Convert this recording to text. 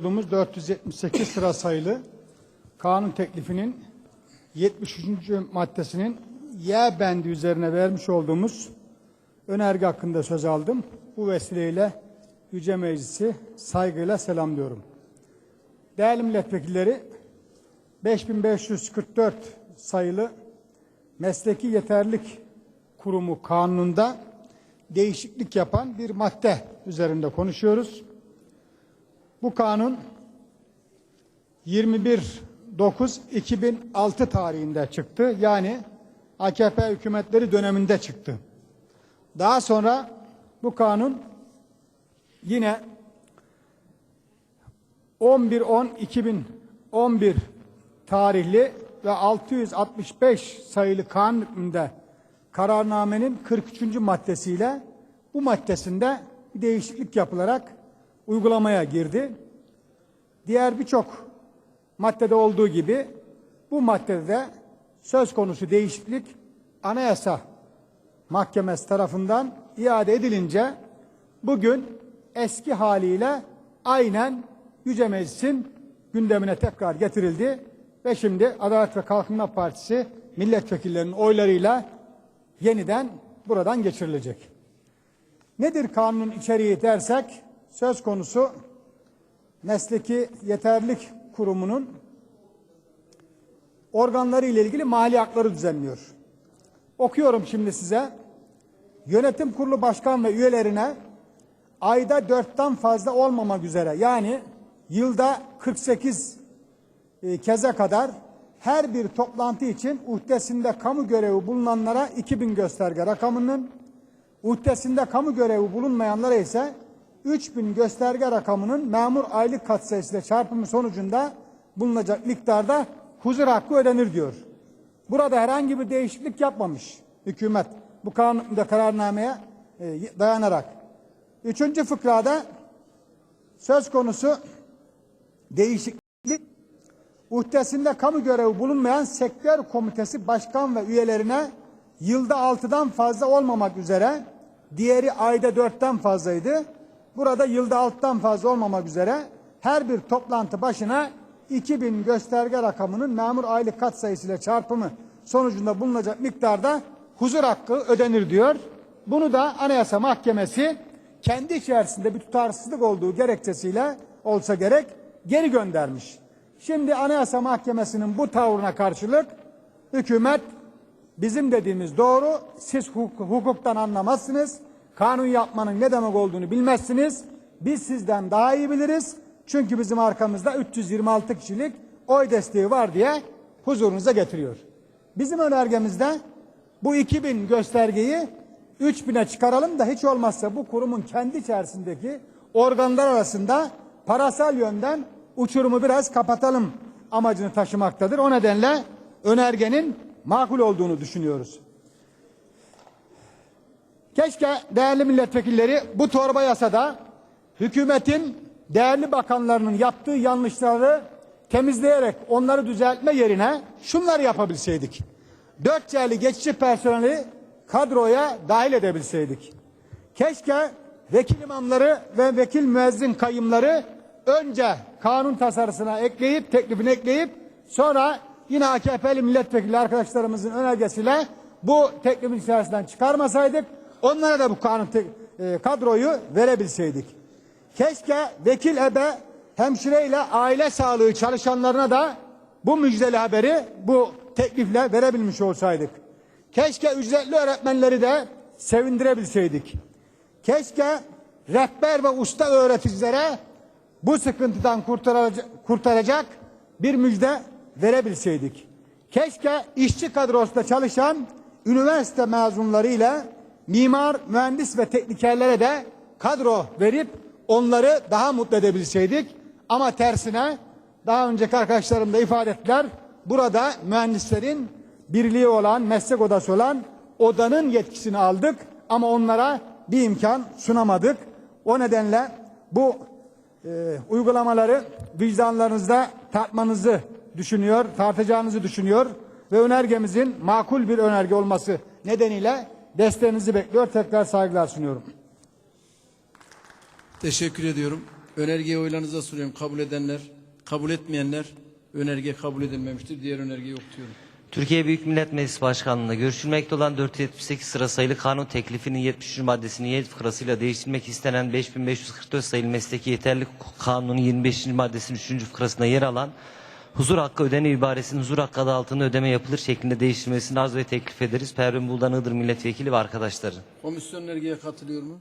Olduğumuz 478 sıra sayılı kanun teklifinin 73. maddesinin Y bendi üzerine vermiş olduğumuz önerge hakkında söz aldım. Bu vesileyle Yüce Meclisi saygıyla selamlıyorum. Değerli milletvekilleri, 5544 sayılı Mesleki Yeterlik Kurumu kanununda değişiklik yapan bir madde üzerinde konuşuyoruz. Bu kanun 21.9.2006 tarihinde çıktı. Yani AKP hükümetleri döneminde çıktı. Daha sonra bu kanun yine 11.10.2011 tarihli ve 665 sayılı kanun hükmünde kararnamenin 43. maddesiyle bu maddesinde değişiklik yapılarak uygulamaya girdi. Diğer birçok maddede olduğu gibi bu maddede de söz konusu değişiklik Anayasa Mahkemesi tarafından iade edilince bugün eski haliyle aynen Yüce Meclis'in gündemine tekrar getirildi ve şimdi Adalet ve Kalkınma Partisi milletvekillerinin oylarıyla yeniden buradan geçirilecek. Nedir kanunun içeriği dersek söz konusu mesleki yeterlik kurumunun organları ile ilgili mali hakları düzenliyor. Okuyorum şimdi size. Yönetim kurulu başkan ve üyelerine ayda dörtten fazla olmamak üzere yani yılda 48 e, keze kadar her bir toplantı için uhdesinde kamu görevi bulunanlara 2000 gösterge rakamının, uhdesinde kamu görevi bulunmayanlara ise 3000 gösterge rakamının memur aylık katsayısıyla çarpımı sonucunda bulunacak miktarda huzur hakkı ödenir diyor. Burada herhangi bir değişiklik yapmamış hükümet bu kanunda kararnameye e, dayanarak. Üçüncü fıkrada söz konusu değişiklik uhdesinde kamu görevi bulunmayan sektör komitesi başkan ve üyelerine yılda altıdan fazla olmamak üzere diğeri ayda dörtten fazlaydı. Burada yılda alttan fazla olmamak üzere her bir toplantı başına 2000 gösterge rakamının memur aylık katsayısıyla çarpımı sonucunda bulunacak miktarda huzur hakkı ödenir diyor. Bunu da Anayasa Mahkemesi kendi içerisinde bir tutarsızlık olduğu gerekçesiyle olsa gerek geri göndermiş. Şimdi Anayasa Mahkemesi'nin bu tavrına karşılık hükümet bizim dediğimiz doğru siz huk- hukuktan anlamazsınız. Kanun yapmanın ne demek olduğunu bilmezsiniz. Biz sizden daha iyi biliriz. Çünkü bizim arkamızda 326 kişilik oy desteği var diye huzurunuza getiriyor. Bizim önergemizde bu 2000 göstergeyi 3000'e çıkaralım da hiç olmazsa bu kurumun kendi içerisindeki organlar arasında parasal yönden uçurumu biraz kapatalım amacını taşımaktadır. O nedenle önergenin makul olduğunu düşünüyoruz. Keşke değerli milletvekilleri bu torba yasada hükümetin değerli bakanlarının yaptığı yanlışları temizleyerek onları düzeltme yerine şunları yapabilseydik. Dört C'li geçici personeli kadroya dahil edebilseydik. Keşke vekil imamları ve vekil müezzin kayımları önce kanun tasarısına ekleyip teklifini ekleyip sonra yine AKP'li milletvekili arkadaşlarımızın önergesiyle bu teklifin içerisinden çıkarmasaydık onlara da bu kanun e, kadroyu verebilseydik. Keşke vekil ebe hemşireyle aile sağlığı çalışanlarına da bu müjdeli haberi bu teklifle verebilmiş olsaydık. Keşke ücretli öğretmenleri de sevindirebilseydik. Keşke rehber ve usta öğreticilere bu sıkıntıdan kurtaracak, bir müjde verebilseydik. Keşke işçi kadrosunda çalışan üniversite mezunlarıyla mimar, mühendis ve teknikerlere de kadro verip onları daha mutlu edebilseydik. Ama tersine daha önceki arkadaşlarım da ifade ettiler. Burada mühendislerin birliği olan, meslek odası olan odanın yetkisini aldık ama onlara bir imkan sunamadık. O nedenle bu e, uygulamaları vicdanlarınızda tartmanızı düşünüyor, tartacağınızı düşünüyor ve önergemizin makul bir önerge olması nedeniyle desteğinizi bekliyor. Tekrar saygılar sunuyorum. Teşekkür ediyorum. Önergeyi oylarınıza sunuyorum. Kabul edenler, kabul etmeyenler önerge kabul edilmemiştir. Diğer önerge yok diyorum. Türkiye Büyük Millet Meclisi Başkanlığı'nda görüşülmekte olan 478 sıra sayılı kanun teklifinin 73. maddesini Y fıkrasıyla değiştirmek istenen 5544 sayılı mesleki yeterlilik kanunun 25. maddesinin 3. fıkrasında yer alan huzur hakkı ödeme ibaresinin huzur hakkı adı altında ödeme yapılır şeklinde değiştirmesini arz ve teklif ederiz. Pervin Buldan Iğdır Milletvekili ve arkadaşları. Komisyon önergeye katılıyor mu?